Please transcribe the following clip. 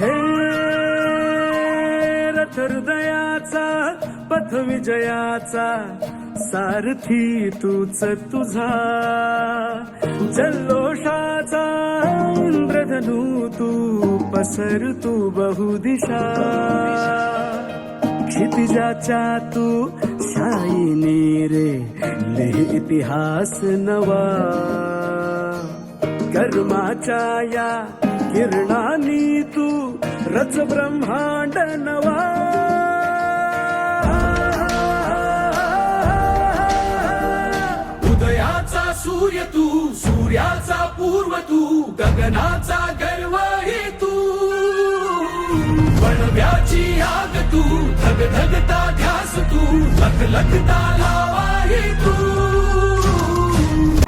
हे रथ हृदयाचा पथ विजयाचा सारथी तूच तुझा. जल्लोषाचा इंद्रधनू तू पसर तू बहुदिशा. क्षितिजाच्या तू शाईने रे लिह इतिहास नवा. कर्माच्या या किरणानी तू रच ब्रह्मांड नवा उदयाचा सूर्य तू सूर्याचा पूर्व तू गगनाचा गर्व हे तू. बनव्याची आग तू धग धगता ध्यास तू लख लखता लावा हे तू.